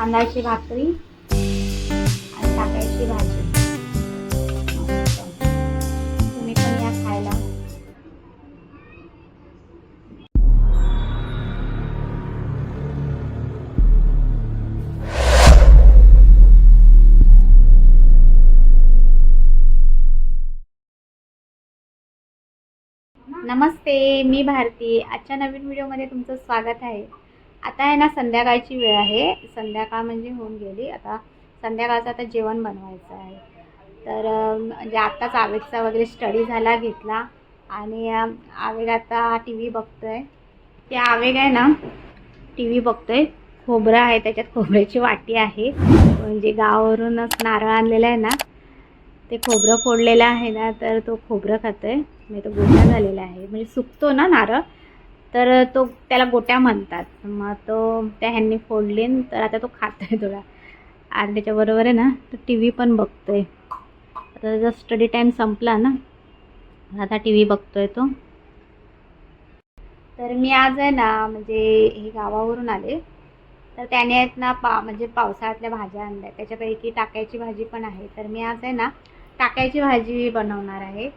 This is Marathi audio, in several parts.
तांदळाची भाकरी आणि टाकायची भाजी. तुम्ही पण या खायला. नमस्ते मी भारती. आजच्या नवीन व्हिडिओमध्ये तुमचं स्वागत आहे. आता आहे ना संध्याकाळची वेळ आहे. संध्याकाळ म्हणजे होऊन गेली. आता संध्याकाळचं आता जेवण बनवायचं आहे. तर म्हणजे आत्ताच आवेगचा वगैरे स्टडी झाला घेतला. आणि आवेग आता टी व्ही बघतो आहे ते आवेग आहे ना टी व्ही बघतो आहे खोबरं आहे त्याच्यात खोबऱ्याची वाटी आहे. म्हणजे गावावरूनच नारळ आणलेला आहे ना ते खोबरं फोडलेलं आहे ना तर तो खोबरं खातो आहे म्हणजे तो गोट्या झालेला आहे. म्हणजे सुकतो ना नारळ तर तो त्याला गोट्या म्हणतात. मग तो त्या ह्यांनी फोडले तर आता तो खातोय थोडा. आणि त्याच्याबरोबर आहे ना तो टी व्ही पण बघतो आहे आता त्याचा स्टडी टाईम संपला ना आता टी व्ही बघतोय तो. तर मी आज आहे ना म्हणजे हे गावावरून आले. तर त्याने आहेत ना पा म्हणजे पावसाळ्यातल्या भाज्या आणल्या. त्याच्यापैकी टाक्याची भाजी पण आहे. तर मी आज आहे ना टाक्याची भाजी बनवणार आहे.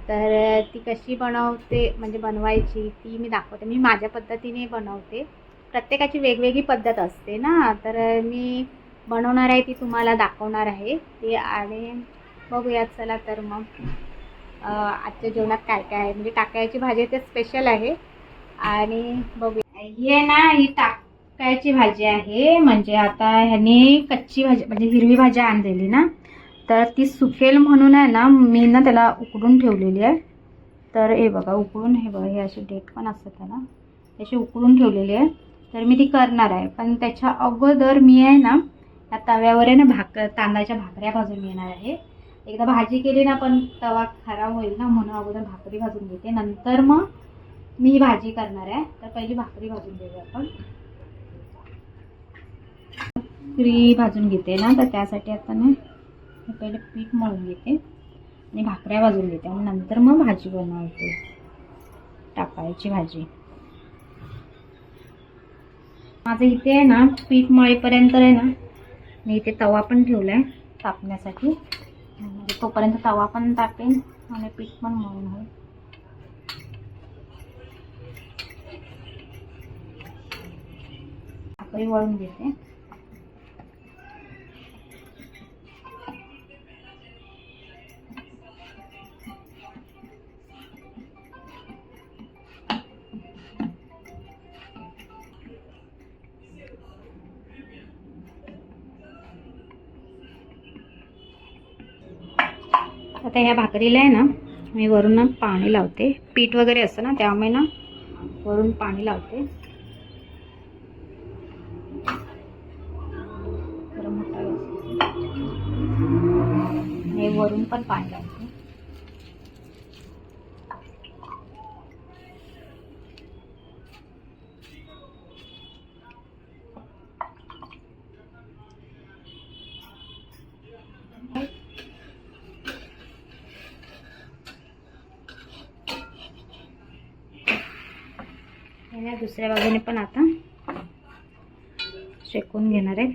तर ती कशी बनवते म्हणजे बनवायची ती मी दाखवते. मी माझ्या पद्धतीने बनवते. प्रत्येकाची वेगवेगळी पद्धत असते ना. तर मी बनवणार आहे ती तुम्हाला दाखवणार आहे. ती आणि बघूयात चला तर मग. आजच्या जेवणात काय काय आहे? म्हणजे टाकायची भाजी ते स्पेशल आहे. आणि बघूया. ही आहे ना ही टाकायची भाजी आहे. म्हणजे आता ह्याने कच्ची भाजी म्हणजे हिरवी भाजी आणलेली ना. तर ती सुकेल म्हणून आहे ना मी ना त्याला उकडून ठेवलेली आहे. तर हे बघा उकडून हे बघा हे असे डेट पण असतात त्याला. त्याची उकडून ठेवलेली आहे. तर मी ती करणार आहे. पण त्याच्या अगोदर मी आहे ना या तव्यावर आहे ना भाक तांदळाच्या भाकऱ्या भाजून घेणार आहे. एकदा भाजी केली ना पण तवा खराब होईल ना म्हणून अगोदर भाकरी भाजून घेते. नंतर मग मी ही भाजी करणार आहे. तर पहिली भाकरी भाजून घेऊया आपण. भाकरी भाजून घेते ना तर त्यासाठी आता ना मी पहिले पीठ मळून घेते आणि भाकऱ्या भाजून घेते. आणि नंतर मग भाजी बनवते. टाकायची भाजी. माझं इथे आहे ना पीठ मळेपर्यंत आहे ना मी इथे तवा पण ठेवला आहे तापण्यासाठी. म्हणजे तोपर्यंत तवा पण तापेन आणि पीठ पण मळून होईल भाकरी वळून घेते. आता ह्या भाकरीला आहे ना मी वरून ना पाणी लावते. पीठ वगैरे असतं ना त्यामुळे ना वरून पाणी लावते. हे वरून पण पाणी लावते. हे ना दुसऱ्या बाजूने पण आता शेकून घेणार आहे.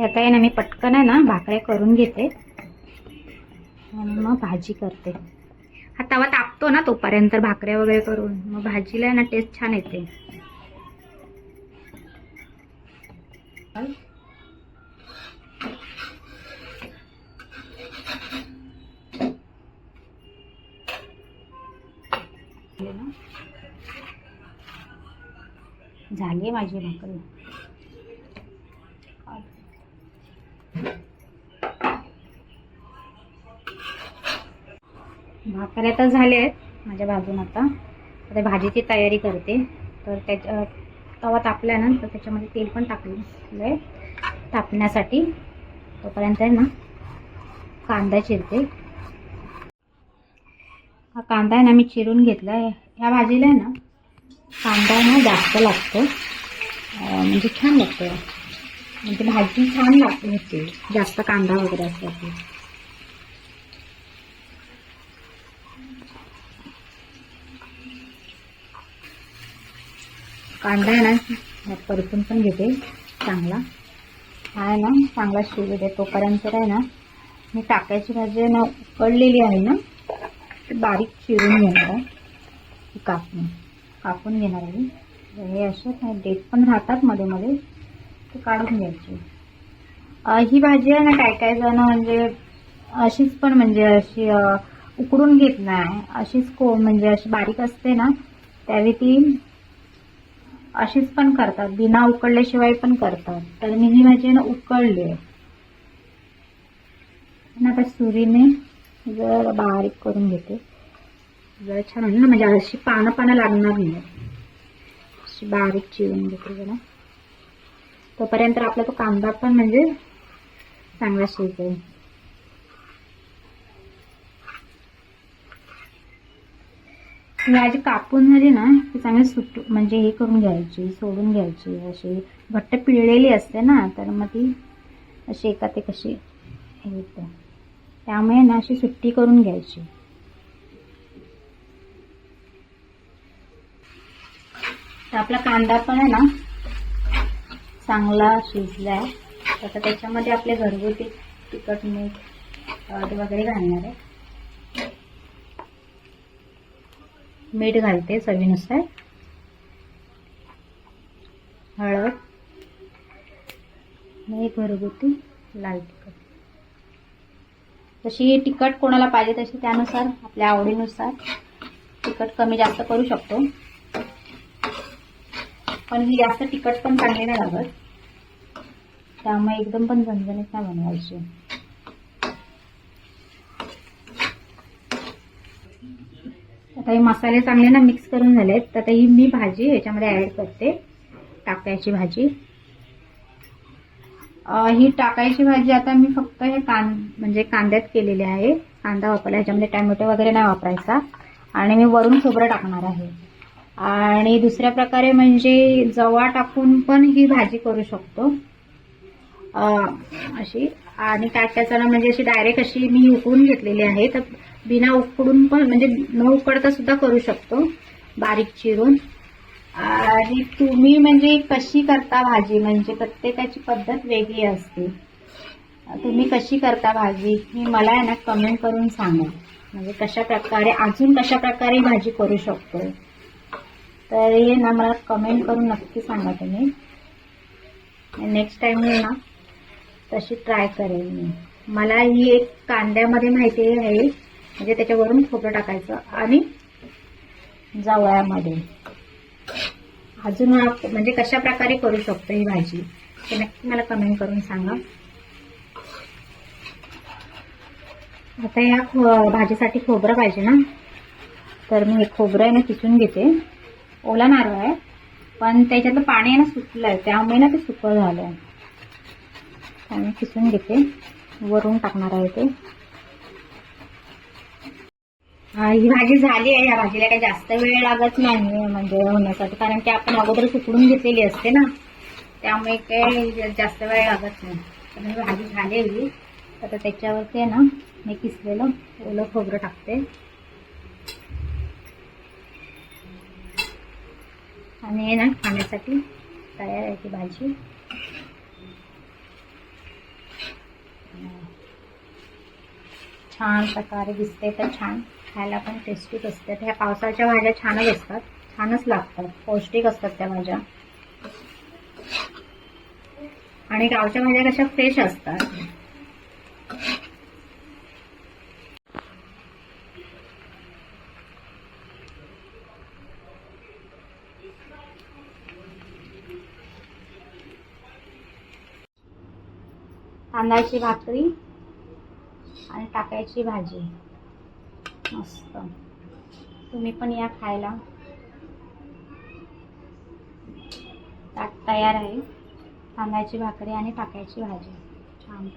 आता आहे ना मी पटकन आहे ना भाकऱ्या करून घेते. आणि मग भाजी करते. हा तवा तापतो ना तोपर्यंत भाकऱ्या वगैरे करून. मग भाजीला आहे ना टेस्ट छान येते. झाली आहे माझी भाकरी. भाकऱ्या तर झाल्या आहेत माझ्या बाजून आता. आता भाजीची तयारी करते. तर त्याच्या तवा तापल्यानंतर त्याच्यामध्ये तेल पण टाकलं. आहे तापण्यासाठी तोपर्यंत आहे ना कांदा चिरते. हा कांदा आहे ना मी चिरून घेतला आहे ह्या भाजीला आहे ना कांदा ना जास्त लागतो. म्हणजे छान लागतं. म्हणजे भाजी छान लागते होते. जास्त कांदा वगैरे असला की कांदा आहे ना परतून पण घेते. चांगला. हा आहे ना चांगला शिजू दे. तोपर्यंत आहे ना मी टाकायची भाजी ना उकडलेली आहे ना ती बारीक चिरून घेणार आहे. कापून. कापून घेणार आहे. हे असे काही डेट पण राहतात मध्ये मध्ये. ते काढून घ्यायची. ही भाजी आहे ना काय काय जण म्हणजे अशीच पण म्हणजे अशी उकडून घेत नाही. अशीच को म्हणजे अशी बारीक असते ना त्यावेळी ती अशीच पण करतात. बिना उकडल्याशिवाय पण करतात. तर मी ही भाजी आहे ना उकडली आहे. ना आता सुरीने जर बारीक करून घेते. जरा छान होईल ना म्हणजे अशी पानं पानं लागणार नाही. अशी बारीक चिरून घेतली जरा. तोपर्यंत आपला तो कांदा पण म्हणजे चांगला शिजेल ही भाजी कापून झाली ना ती चांगली सुट म्हणजे हे करून घ्यायची सोडून घ्यायची. अशी घट्ट पिळलेली असते ना तर मग ती अशी एका ते कशी हे त्यामुळे ना अशी सुट्टी करून घ्यायची. तर आपला कांदा पण आहे ना चांगला शिजला आहे आता त्याच्यामध्ये आपले घरगुती तिखट मीठ हळद वगैरे घालणार आहे. मीठ घालते चवीनुसार. हळद. आणि घरगुती लाल तिखट. तशी तिखट कोणाला पाहिजे तशी त्यानुसार आपल्या आवडीनुसार तिखट कमी जास्त करू शकतो. पण ही जास्त तिखट पण चांगली नाही लागत. त्यामुळे एकदम पण झणझणीत नाही बनवायची. आता हे मसाले चांगले ना मिक्स करून झालेत. तर आता ही मी भाजी ह्याच्यामध्ये ऍड करते. टाकायची भाजी. ही टाकायची भाजी आता मी फक्त हे कां म्हणजे कांद्यात केलेली आहे. कांदा वापरला ह्याच्यामध्ये टॅमॅटो वगैरे नाही वापरायचा. आणि मी वरून खोबरं टाकणार आहे. आणि दुसऱ्या प्रकारे म्हणजे जवा टाकून पण ही भाजी करू शकतो. अशी. आणि काय काय म्हणजे अशी डायरेक्ट अशी मी उकळून घेतलेली आहे. तर बिना उकडून पण म्हणजे न उकडता सुद्धा करू शकतो. बारीक चिरून. आणि तुम्ही म्हणजे कशी करता भाजी? म्हणजे प्रत्येकाची पद्धत वेगळी असते. तुम्ही कशी करता भाजी? ही मला आहे ना कमेंट करून सांगा. म्हणजे कशा प्रकारे अजून कशा प्रकारे भाजी करू शकतो? तर हे ना मला कमेंट करून नक्की सांगा तुम्ही. नेक्स्ट टाइम मी ना तशी ट्राय करेल मी. मला ही एक कांद्यामध्ये माहिती आहे म्हणजे त्याच्यावरून खोबरं टाकायचं आणि जवळ्यामध्ये. अजून आप- म्हणजे कशा प्रकारे करू शकतो ही भाजी ते नक्की मला कमेंट करून सांगा. आता या खो भाजीसाठी खोबरं पाहिजे ना? तर मी हे खोबरं आहे ना किसून घेते. ओला नारळ आहे पण त्याच्यातलं पाणी आहे ना सुटलं आहे त्यामुळे ना ते सुकं झालं आहे त्यामुळे किसून घेते वरून टाकणार आहे ते. ही भाजी झाली आहे ह्या भाजीला काही जास्त वेळ लागत नाही म्हणजे होण्यासाठी कारण की आपण अगोदर सुकडून घेतलेली असते ना त्यामुळे काही जास्त वेळ लागत नाही. तर भाजी झालेली आता त्याच्यावरती आहे ना मी किसलेलं ओलं खोबरं टाकते. आणि हे ना खाण्यासाठी तयार आहे ती भाजी. छान प्रकारे दिसते तर छान. खायला पण टेस्टीच असते ह्या पावसाच्या भाज्या छानच असतात. छानच लागतात. पौष्टिक असतात त्या भाज्या. आणि गावच्या भाज्या कशा फ्रेश असतात. तांदळाची भाकरी आणि टाकायची भाजी. मस्त. तुम्ही पण या खायला. ताट तयार आहे. तांदळाची भाकरी आणि टाकायची भाजी. छान.